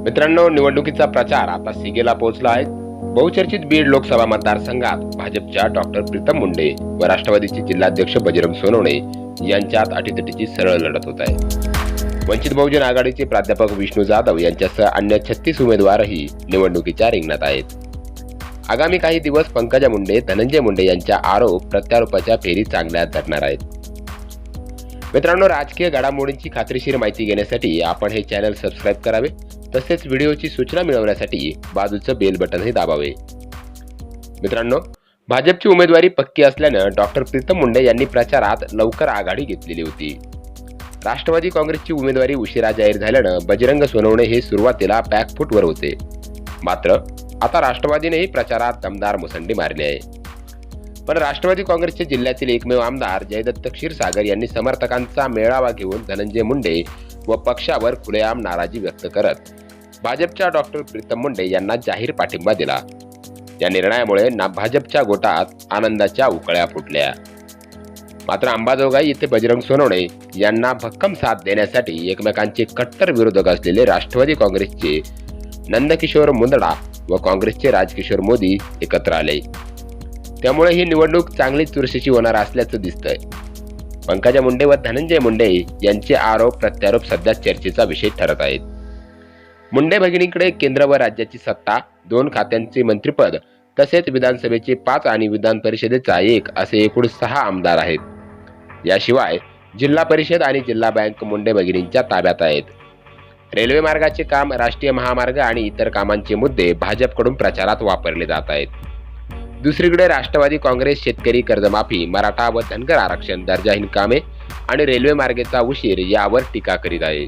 मित्रांनो निवडणुकीचा प्रचार आता सिगेला पोहोचला आहे. बहुचर्चित बीड लोकसभा मतदारसंघात भाजपच्या डॉक्टर प्रीतम मुंडे व राष्ट्रवादीचे जिल्हाध्यक्ष बजरंग सोनवणे यांच्यात अटीतटीची सरळ लढत होत आहे. वंचित बहुजन आघाडीचे प्राध्यापक विष्णू जाधव यांच्यासह अन्य छत्तीस उमेदवारही निवडणुकीच्या रिंगणात आहेत. आगामी काही दिवस पंकजा मुंडे धनंजय मुंडे यांच्या आरोप प्रत्यारोपाच्या फेरी चांगल्या धरणार आहेत. मित्रांनो राजकीय घडामोडींची खात्रीशीर माहिती घेण्यासाठी आपण हे चॅनल सबस्क्राईब करावे. तसेच व्हिडिओची सूचना मिळवण्यासाठी बाजूचं बेल बटनही दाबावे. मित्रांनो भाजपची उमेदवारी पक्की असल्यानं डॉक्टर प्रीतम मुंडे यांनी प्रचारात लवकर आघाडी घेतलेली होती. राष्ट्रवादी काँग्रेसची उमेदवारी उशिरा जाहीर झाल्यानं बजरंग सोनवणे हे सुरुवातीला बॅकफूटवर होते. मात्र आता राष्ट्रवादीनेही प्रचारात दमदार मुसंडी मारली आहे. पण राष्ट्रवादी काँग्रेसचे जिल्ह्यातील एकमेव आमदार जयदत्त क्षीरसागर यांनी समर्थकांचा मेळावा घेऊन धनंजय मुंडे व पक्षावर खुलेआम नाराजी व्यक्त करत भाजपच्या डॉक्टर प्रीतम मुंडे यांना जाहीर पाठिंबा दिला. या निर्णयामुळे ना भाजपच्या गोटात आनंदाच्या उकळ्या फुटल्या. मात्र अंबाजोगाई येथे बजरंग सोनवणे यांना भक्कम साथ देण्यासाठी एकमेकांचे कट्टर विरोधक असलेले राष्ट्रवादी काँग्रेसचे नंदकिशोर मुंदडा व काँग्रेसचे राजकिशोर मोदी एकत्र आले. त्यामुळे ही निवडणूक चांगलीच चुरशीची होणार असल्याचं दिसतंय. पंकजा मुंडे व धनंजय मुंडे यांचे आरोप प्रत्यारोप सध्या चर्चेचा विषय ठरत आहेत. मुंडे भगिनीकडे केंद्र व राज्याची सत्ता दोन खात्यांचे मंत्रिपद तसेच विधानसभेचे पाच आणि विधान परिषदेचा एक असे एकूण सहा आमदार आहेत. याशिवाय जिल्हा परिषद आणि जिल्हा बँक मुंडे भगिनींच्या ताब्यात आहेत. रेल्वे मार्गाचे काम राष्ट्रीय महामार्ग आणि इतर कामांचे मुद्दे भाजपकडून प्रचारात वापरले जात आहेत. दुसरीकडे राष्ट्रवादी काँग्रेस शेतकरी कर्जमाफी मराठा व धनगर आरक्षण दर्जाहीन कामे आणि रेल्वे मार्गेचा उशीर यावर टीका करीत आहे.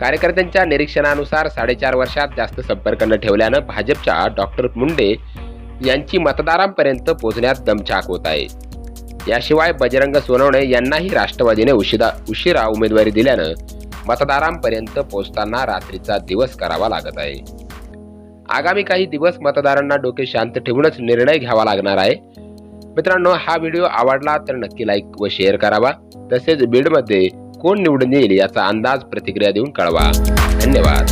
कार्यकर्त्यांच्या निरीक्षणानुसार साडेचार वर्षात जास्त संपर्क न ठेवल्यानं भाजपच्या डॉक्टर मुंडे यांची मतदारांपर्यंत पोहोचण्यात दमछाक होत आहे. याशिवाय बजरंग सोनवणे यांनाही राष्ट्रवादीने उशिरा उशिरा उमेदवारी दिल्यानं मतदारांपर्यंत पोहोचताना रात्रीचा दिवस करावा लागत आहे. आगामी काही दिवस मतदारांना डोके शांत ठेवूनच निर्णय घ्यावा लागणार आहे. मित्रांनो हा व्हिडिओ आवडला तर नक्की लाईक व शेअर करावा. तसेच बीडमध्ये कोण निवडून येईल याचा अंदाज प्रतिक्रिया देऊन कळवा. धन्यवाद.